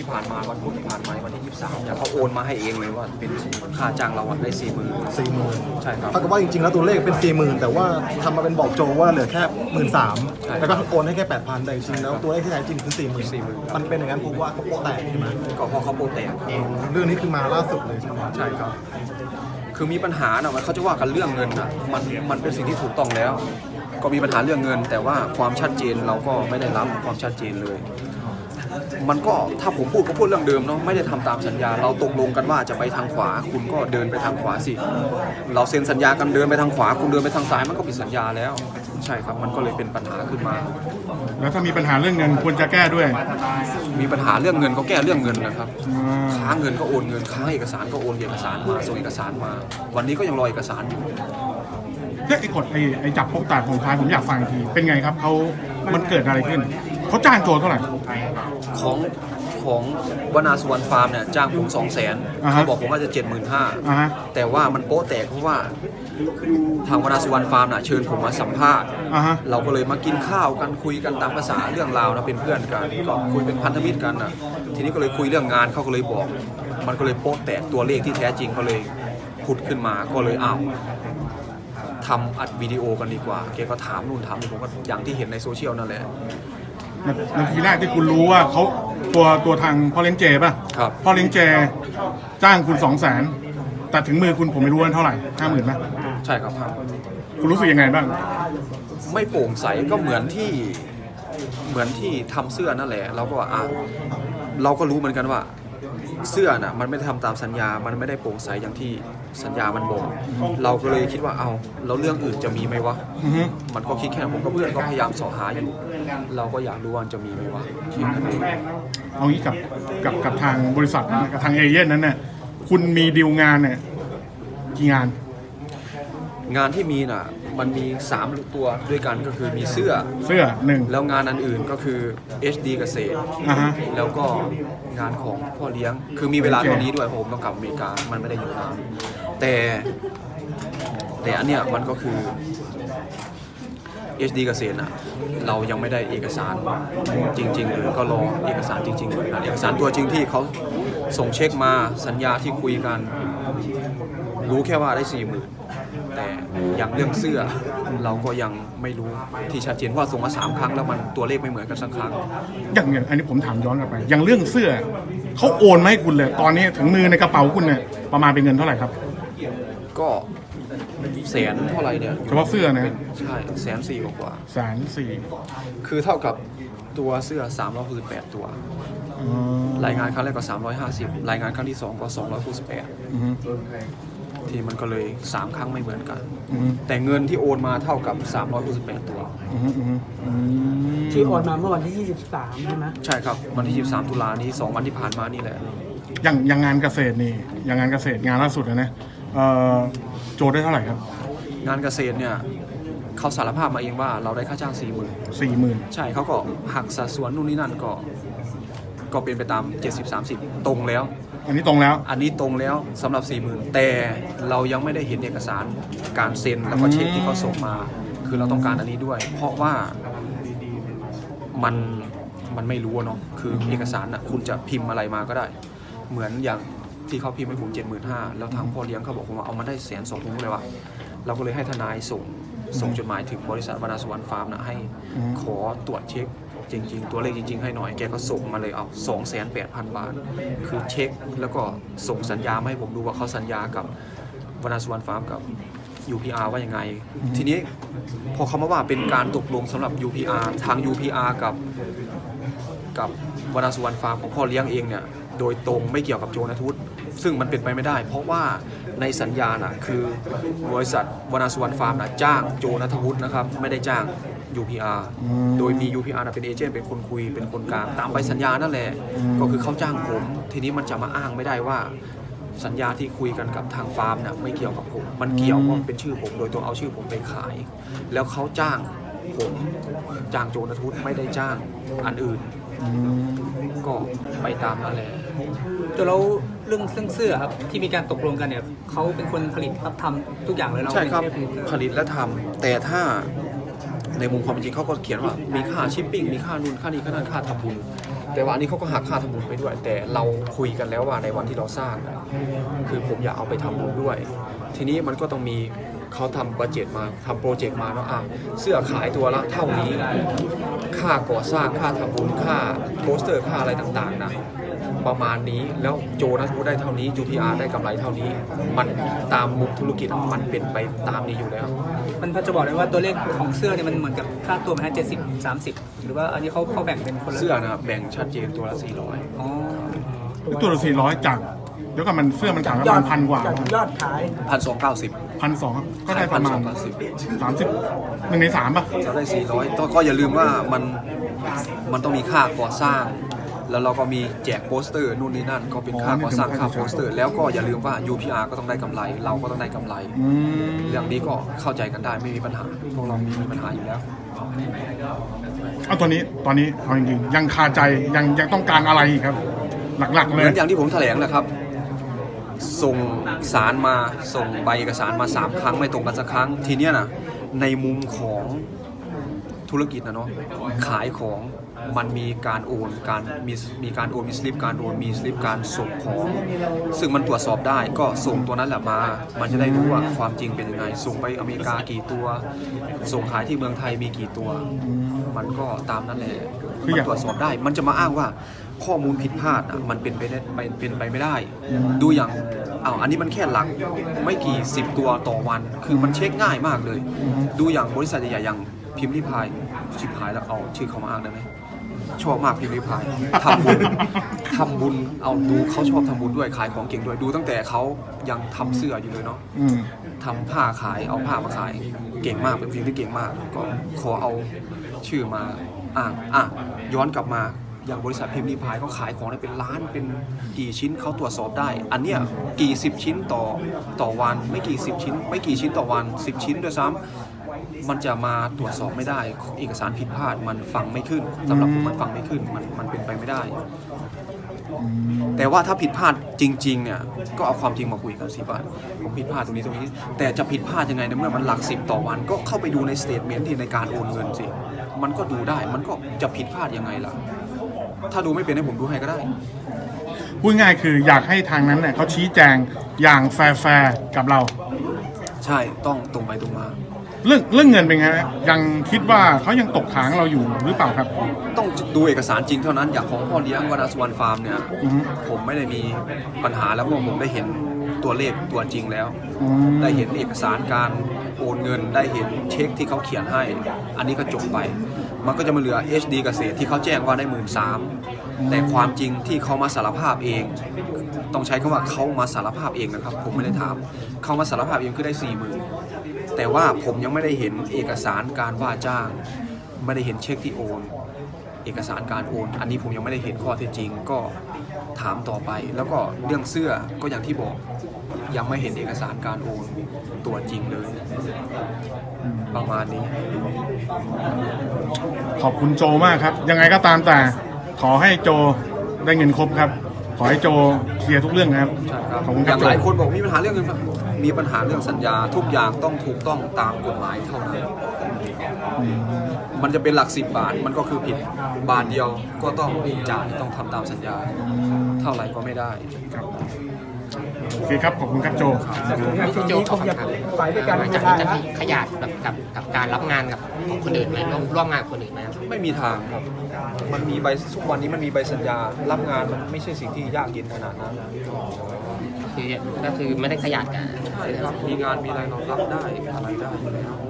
ที่ผ่านมาวันพุธที่ผ่านมาวันที่ 23เนี่ยเขาโอนมาให้เองเลยว่าเป็นค่าจ้างเราอะได้สี่หมื่นสี่หมื่นใช่ครับถ้ากับว่าจริงๆ แล้วตัวเลขเป็นสี่หมื่นแต่ว่าทำมาเป็นบอกโจว่าเหลือแค่หมื่นสามใช่แล้วก็โอนให้แค่แปดพันแต่จริงๆแล้วตัวเลขที่แท้จริงคือสี่หมื่น40,000 มันเป็นอย่างนั้นเพราะว่าเขาโปะแตกใช่ไหมก็เพราะเขาโปรแตกเรื่องนี้คือมาล่าสุดเลยใช่ไหมใช่ครับ คือมีปัญหานะมันเขาจะว่ากันเรื่องเงินนะมันมันเป็นสิ่งที่ถูกต้องแล้ว ก็มีปัญหาเรื่องเงิน แต่ว่าความชัดเจนเราก็ไม่ได้รับความชัดเจนเลย มันก็ถ้าผมพูดก็พูดเรื่องเดิมเนาะไม่ได้ทำตามสัญญา เราตกลงกันว่าจะไปทางขวา คุณก็เดินไปทางขวาสิ เราเซ็นสัญญากันเดินไปทางขวา คุณเดินไปทางซ้ายมันก็ผิดสัญญาแล้ว ใช่ครับมันก็เลยเป็นปัญหาขึ้นมา แล้วถ้ามีปัญหาเรื่องเงินควรจะแก้ด้วย มีปัญหาเรื่องเงินก็แก้เรื่องเงินนะครับอ่าค้างเงินก็โอนเงินค้างเอกสารก็โอนเอกสารมาส่งเอกสารมา วันนี้ก็ยังรอเอกสารอยู่เนี่ยไอ้กฎไอ้ไอ้จับพกตากของคายผมอยากฟังอีกทีเป็นไงครับเขามันเกิดอะไรขึ้น เขาจ้างโจรเท่าไหร่ ของของวนาสุวรรณฟาร์มเนี่ยจ้างผมสองแสนอ่าฮะเขาบอกผมว่าจะเจ็ดหมื่นห้าอ่าฮะ แต่ว่ามันโป๊ะแตกเพราะว่าทางวนาสุวรรณฟาร์มน่ะเชิญผมมาสัมภาษณ์ อ่าฮะ เราก็เลยมากินข้าวกันคุยกันตามภาษาเรื่องราวนะเป็นเพื่อนกันก็คุยเป็นพันธมิตรกันนะทีนี้ก็เลยคุยเรื่องงานเขาก็เลยบอก มันก็เลยโป๊ะแตกตัวเลขที่แท้จริงก็เลยผุดขึ้นมาก็เลยอ้าวทำอัดวิดีโอกันดีกว่าแกก็ถามนู่นถามนี่ผมก็อย่างที่เห็นในโซเชียลนั่นแหละ นาทีแรกที่คุณรู้ว่าเขาตัวตัวทางพ่อเลี้ยงเจป่ะครับ พ่อเลี้ยงเจจ้างคุณสองแสนแต่ถึงมือคุณผมไม่รู้ว่าเท่าไหร่ห้าหมื่นไหมใช่ครับครับ คุณรู้สึกยังไงบ้าง ไม่โปร่งใสก็เหมือนที่เหมือนที่ทำเสื้อนั่นแหละ เราก็ว่าอะเราก็รู้เหมือนกันว่า เสื้อน่ะ มันไม่ได้ทำตามสัญญา มันไม่ได้โปร่งใสอย่างที่ สัญญามันบอก เราก็เลยคิดว่าเอาแล้วเรื่องอื่นจะมีไหมวะ อือฮึ มันก็คิดแค่นั้นผมกับเพื่อนก็พยายามเสอหาอยู่ เราก็อยากรู้ว่ามันจะมีไหมวะคิดแค่นั้นเอง เอางี้กับกับกับทางบริษัทนะกับทางเอเย่นนั้นเนี่ยคุณมีดีลงานเนี่ยกี่งาน งานที่มีน่ะ มันมีสามตัวด้วยกันก็คือมีเสื้อ เสื้อหนึ่ง แล้วงานอันอื่นก็คือ HD เกษตรอ่าฮะ แล้วก็งานของพ่อเลี้ยง คือมีเวลาเท่านี้ด้วยเพราะผมต้องกลับอเมริกา มันไม่ได้อยู่นานแต่แต่อันเนี้ยมันก็คือ HD เกษตรน่ะ เรายังไม่ได้เอกสารจริง ๆ เลยก็รอเอกสารจริงๆเลยนะเอกสารตัวจริงที่เขาส่งเช็คมาสัญญาที่คุยกัน รู้แค่ว่าได้สี่หมื่น แต่อย่างเรื่องเสื้อเราก็ยังไม่รู้ที่ชัดเจนเพราะว่าส่งมาสามครั้งแล้วมันตัวเลขไม่เหมือนกันสักครั้งอย่างอย่างอันนี้ผมถามย้อนกลับไป อย่างเรื่องเสื้อเขาโอนมาให้คุณเลย ตอนนี้ถึงมือในกระเป๋าคุณเนี่ยประมาณเป็นเงินเท่าไหร่ครับ ก็แสนเท่าไหร่เนี่ยเฉพาะเสื้อนะใช่แสนสี่กว่าแสนสี่ๆคือเท่ากับตัวเสื้อ3 6 8ตัวอืมรายงานครั้งแรกก็ 350 รายงานครั้งที่ 2 ก็อือฮึ268 ที่มันก็เลย 3 ครั้งไม่เหมือนกัน อือฮึแต่เงินที่โอนมาเท่ากับ 368 ตัว อือฮึอือฮึอืมที่โอนมาเมื่อวันที่ 23 ใช่ไหมใช่ครับ วันที่ 23 ตุลานี้ 2 วันที่ผ่านมานี่แหละ อย่างอย่างงานเกษตรนี่อย่างงานเกษตรงานล่าสุดนะนะเอ่อโจทย์ได้เท่าไหร่ครับงานเกษตรเนี่ยเขาสารภาพมาเองว่าเราได้ค่าจ้าง4 0,000สี่หมื่นใช่เขาก็หักสัดส่วนนู่นนี่นั่นก็ ก็เป็นไปตาม 70-30 ตรงแล้ว อันนี้ตรงแล้ว อันนี้ตรงแล้วสำหรับ 40,000 แต่เรายังไม่ได้เห็นเอกสารการเซ็นแล้วก็เช็คที่เขาส่งมา คือเราต้องการอันนี้ด้วย เพราะว่ามันมันไม่รู้อะเนาะคือเอกสารน่ะคุณจะพิมพ์อะไรมาก็ได้ เหมือนอย่างที่เขาพิมพ์ให้ผม75,000แล้วทางพ่อเลี้ยงเขาบอกผมว่าเอามาได้แสนสองผมก็เลยว่าเราก็เลยให้ทนายส่งส่งจดหมายถึงบริษัทวนาสวรรณฟาร์มนะให้อืมขอตรวจเช็ค จริง ๆ ตัวเลขจริง ๆ ให้หน่อยแกก็ส่งมาเลยเอา2 8 0 0 0 บาท คือเช็คแล้วก็ส่งสัญญามาให้ผมดูว่าเขาสัญญากับวนาสวรรณฟาร์มกับ UPR ว่ายังไง ทีนี้พอเขามาว่าเป็นการตกลงสำหรับ UPR ทาง UPR กับกับวนาสุวรรณฟาร์มของพ่อเลี้ยงเองเนี่ยโดยตรงไม่เกี่ยวกับโจนาทุตซึ่งมันเป็นไปไม่ได้ เพราะว่าในสัญญาน่ะคือบริษัทวนาสุวรรณฟาร์มน่ะจ้างโจนัทวุฒินะครับไม่ได้จ้าง UPR โดยมี UPR น่ะเป็นเอเจนต์เป็นคนคุยเป็นคนกลางตามใบสัญญานั่นแหละ ก็คือเขาจ้างผม ทีนี้มันจะมาอ้างไม่ได้ว่า สัญญาที่คุยกันกับทางฟาร์มเนี่ยไม่เกี่ยวกับผม มันเกี่ยวเพราะมันเป็นชื่อผม โดยตัวเอาชื่อผมไปขาย แล้วเขาจ้างผมจ้างโจนัทวุฒิไม่ได้จ้างอันอื่นก็ไปตามนั่นแหละตัวเราเรื่องเรื่องเสื้อครับที่มีการตกลงกันเนี่ยเขาเป็นคนผลิตรับทำทุกอย่างเลยเราใช่ครับไม่ได้ผลิตผลิตและทำแต่ถ้า ในมุมความจริงเขาก็เขียนว่ามีค่าชิปปิ้งมีค่านู่นค่านี้ค่านั้นค่าทำบุญ แต่ว่าอันนี้เขาก็หักค่าทำบุญไปด้วย แต่เราคุยกันแล้วว่าในวันที่เราสร้างนะคือผมอยากเอาไปทำบุญด้วย ทีนี้มันก็ต้องมีเขาทำบัจเจตมาทำโปรเจกต์มาเนาะอะเสื้อขายตัวละเท่านี้ ค่าก่อสร้างค่าทำบุญค่าโปสเตอร์ค่าอะไรต่างๆนะประมาณนี้แล้วโจนะสได้เท่านี้ UPR ได้กำไรเท่านี้ มันตามมุมธุรกิจมันเป็นไปตามนี้อยู่แล้ว มันพอจะบอกได้ว่าตัวเลขของเสื้อเนี่ยมันเหมือนกับค่าตัวมันให้เจ็ดสิบสามสิบหรือว่าอันนี้เขาเขาแบ่งเป็นคนละเสื้อนะครับแบ่งชัดเจนตัวละ400อ๋อตัวละสี่ร้อยจากเดี๋ยวก็มันเสื้อมันขายประมาณพันกว่าจากยอดขายพันสองเก้าสิบพันสองก็ได้ประมาณ1,290สามสิบหนึ่งในสามป่ะจะได้400ก็ก็อย่าลืมว่ามันมันต้องมีค่าก่อสร้าง แล้วเราก็มีแจกโปสเตอร์นู่นนี่นั่น ก็เป็นค่าก่อสร้างค่าโปสเตอร์ แล้วก็อย่าลืมว่า UPR ก็ต้องได้กำไร เราก็ต้องได้กำไรอืมเรื่องนี้ก็เข้าใจกันได้ไม่มีปัญหาพวกเราไม่มีปัญหาอยู่แล้ว เอาตัวนี้ตอนนี้เอาจริงๆยังคาใจยังยังต้องการอะไรอีกครับ หลักๆเหเลมือยนอย่างที่ผมแถลงแหละครับ ส่งสารมาส่งใบเอกสารมาสามครั้งไม่ตรงกันสักครั้ง ทีเนี้ยนะในมุมของธุรกิจนะเนาะขายของ มันมีการโอนการมีมีการโอนมีสลิปการโอนมีสลิปการส่งของ ซึ่งมันตรวจสอบได้ก็ส่งตัวนั้นแหละมา มันจะได้รู้ว่าความจริงเป็นยังไง ส่งไปอเมริกากี่ตัว ส่งขายที่เมืองไทยมีกี่ตัว มันก็ตามนั้นแหละมันตรวจสอบได้ มันจะมาอ้างว่าข้อมูลผิดพลาดอะมันเป็นไปได้เป็นไปไม่ได้ ดูอย่างอ้าวอันนี้มันแค่หลักไม่กี่สิบตัวต่อวัน คือมันเช็คง่ายมากเลย ดูอย่างบริษัทใหญ่ๆอย่างพิมพ์ริพายชิบหายแล้วเอาชื่อเขามาอ้างได้ไหม ชอบมากพิมพ์ริพายทำบุญทำบุญเอาดูเขาชอบทำบุญด้วยขายของเก่งด้วยดูตั้งแต่เขายังทำเสื้ออยู่เลยเนาะ อืม ทำผ้าขายเอาผ้ามาขายเก่งมากเป็นผู้หญิงที่เก่งมาก ก็ขอเอาชื่อมาอ้างอะย้อนกลับมาอย่างบริษัทพิมพ์รีพายเขาขายของได้เป็นล้านเป็นกี่ชิ้นเขาตรวจสอบได้ อันเนี้ยกี่สิบชิ้นต่อต่อวันไม่กี่สิบชิ้น ไม่กี่ชิ้นต่อวันสิบชิ้นด้วยซ้ำ มันจะมาตรวจสอบไม่ได้ เอกสารผิดพลาดมันฟังไม่ขึ้นสำหรับผมมันฟังไม่ขึ้นมันมันเป็นไปไม่ได้ แต่ว่าถ้าผิดพลาดจริง ๆ เนี่ย ก็เอาความจริงมาคุยกันสิว่าผมผิดพลาดตรงนี้ตรงนี้ แต่จะผิดพลาดยังไงในเมื่อมันหลักสิบต่อวัน ก็เข้าไปดูในสเตทเมนต์ที่ในการโอนเงินสิมันก็ดูได้มันก็จะผิดพลาดยังไงล่ะ ถ้าดูไม่เป็นให้ผมดูให้ก็ได้ พูดง่ายคืออยากให้ทางนั้นเนี่ยเขาชี้แจงอย่างแฟร์ๆกับเรา ใช่ต้องตรงไปตรงมา เรื่องเรื่องเงินเป็นไงฮะยังคิดว่าเขายังตกค้างเราอยู่หรือเปล่าครับ ต้องดูเอกสารจริงเท่านั้นอย่างของพ่อเลี้ยงวนาสวรรณฟาร์มเนี่ยอือฮึ ผมไม่ได้มีปัญหาแล้วเพราะผมได้เห็นตัวเลขตัวจริงแล้ว อืมได้เห็นเอกสารการโอนเงินได้เห็นเช็คที่เขาเขียนให้ อันนี้ก็จบไป มันก็จะมาเหลือ HD เกษตรที่เขาแจ้งว่าได้หมื่นสามแต่ความจริงที่เขามาสารภาพเอง ต้องใช้คำว่าเขามาสารภาพเองนะครับ ผมไม่ได้ถามเขามาสารภาพเองคือได้สี่หมื่น แต่ว่าผมยังไม่ได้เห็นเอกสารการว่าจ้าง ไม่ได้เห็นเช็คที่โอน เอกสารการโอน อันนี้ผมยังไม่ได้เห็นข้อเท็จจริงก็ถามต่อไป แล้วก็เรื่องเสื้อก็อย่างที่บอก ยังไม่เห็นเอกสารการโอนตัวจริงเลย ประมาณนี้ ขอบคุณโจมากครับ ยังไงก็ตามแต่ ขอให้โจได้เงินครบครับ ขอให้โจเคลียร์ทุกเรื่องนะครับ ใช่ครับขอบคุณคอรับย่างโจ หลายคนบอกมีปัญหาเรื่องเงินครับ มีปัญหาเรื่องสัญญาทุกอย่างต้องถูกต้องตามกฎหมายเท่านั้น มันจะเป็นหลักสิบบาทมันก็คือผิดบาทเดียวก็ต้องจ่ายต้องทำตามสัญญา เท่าไหร่ก็ไม่ได้ครับโอเคครับขอบคุณครับโจทีนี้คงจะไปด้วยกันหลัไม่งจากได้นี้จะละมีขยาดแบบกับกับการรับงานกับของคนอื่นไหมร่วมร่วมงานกับคนอื่นไหมครับไม่มีทางครับมันมีใบทุกวันนี้มันมีใบสัญญา รับงานมันไม่ใช่สิ่งที่ยากเย็นขนาดนั้น คือก็คือไม่ได้ขยาดกัน มีงานมีอะไรรองรับได้อะไรได้อยู่แล้ว